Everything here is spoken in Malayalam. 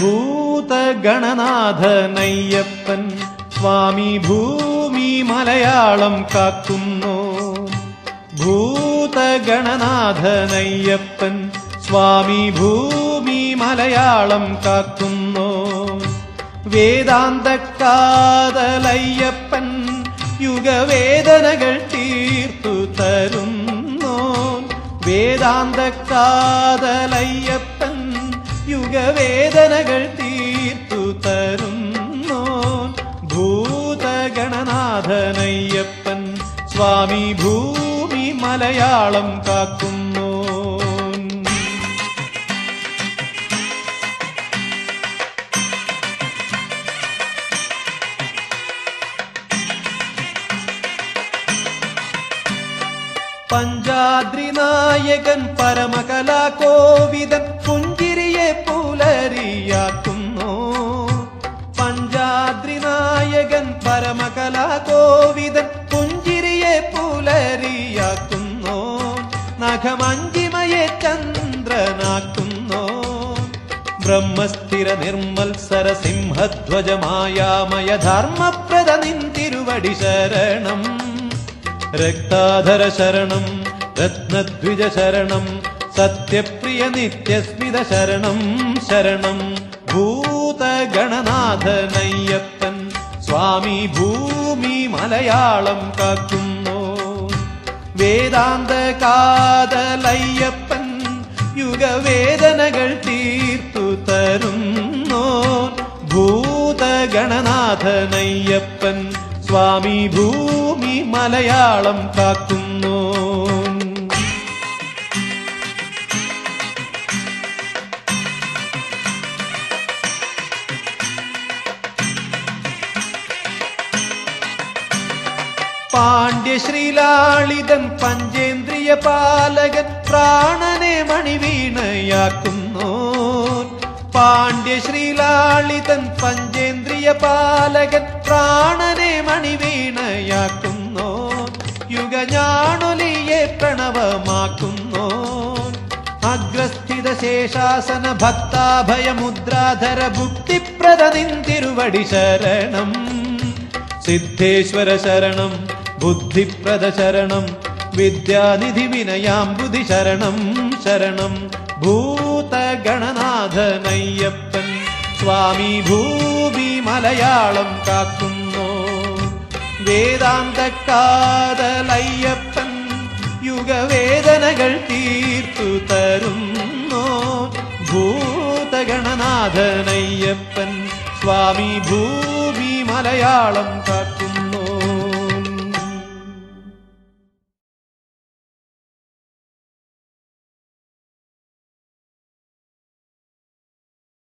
ഭൂതഗണനാഥനയ്യപ്പൻ സ്വാമി ഭൂമി മലയാളം കാക്കുന്നു. ഭൂതഗണനാഥനയ്യപ്പൻ സ്വാമി ഭൂമി മലയാളം കാക്കുന്നു. വേദാന്തക്കാതലയ്യപ്പൻ യുഗവേദനകൾ തീർത്തു തരുന്നു. വേദാന്തക്കാതലയ്യപ്പൻ യുഗവേദനകൾ തീർത്തു തരുന്നു? ഭൂതഗണനാഥനയ്യപ്പൻ സ്വാമി ഭൂമി മലയാളം കാക്കുന്നു? പഞ്ചാദ്രി നായകൻ പരമകലാ കോവിദൻ പുലരിയാക്കുന്നു നായകൻ പരമകലാകോവിദൻ പുഞ്ചിരിയെ പുലരിയാക്കുന്നു? നഖമഞ്ചിമയെ ചന്ദ്രനാക്കുന്നു? ബ്രഹ്മസ്ഥിര നിർമ്മത്സര സിംഹധ്വജമായാമയ ധർമ്മപ്രദ നിന്തിരുവടി ശരണം. രക്താധര ശരണം രത്നദ്വിജ ശരണം സത്യപ്രിയ നിത്യസ്മിത ശരണം ശരണം. ഭൂതഗണനാഥനയ്യപ്പൻ സ്വാമി ഭൂമി മലയാളം കാക്കുന്നു. വേദാന്ത കാതലയ്യപ്പൻ യുഗവേദനകൾ തീർത്തു തരുന്നു. ഭൂതഗണനാഥനയ്യപ്പൻ സ്വാമി ഭൂമി മലയാളം കാക്കുന്നു. പാണ്ഡ്യശ്രീലാളിതൻ പഞ്ചേന്ദ്രിയ പാലകൻ പ്രാണനെ മണിവീണയാക്കുന്നു പാണ്ഡ്യശ്രീലാളിതൻ പഞ്ചേന്ദ്രിയ പാലകൻ പ്രാണനെ മണിവീണയാക്കുന്നു യുഗഞാണൊലിയെ പ്രണവമാക്കുന്നു അഗ്രസ്ഥിത ശേഷാസന ഭക്താഭയമുദ്രാധര ഭുക്തിപ്രദനിൻ തിരുവടി ശരണം. സിദ്ധേശ്വര ശരണം ബുദ്ധിപ്രദ ശരണം വിദ്യാനിധി വിനയാംബുധി ശരണം ശരണം. ഭൂതഗണനാഥനയ്യപ്പൻ സ്വാമി ഭൂമി മലയാളം കാക്കുന്നു. വേദാന്തക്കാതലയ്യപ്പൻ യുഗവേദനകൾ തീർത്തു തരുന്നു. ഭൂതഗണനാഥനയ്യപ്പൻ സ്വാമി ഭൂമി മലയാളം കാക്കുന്നു.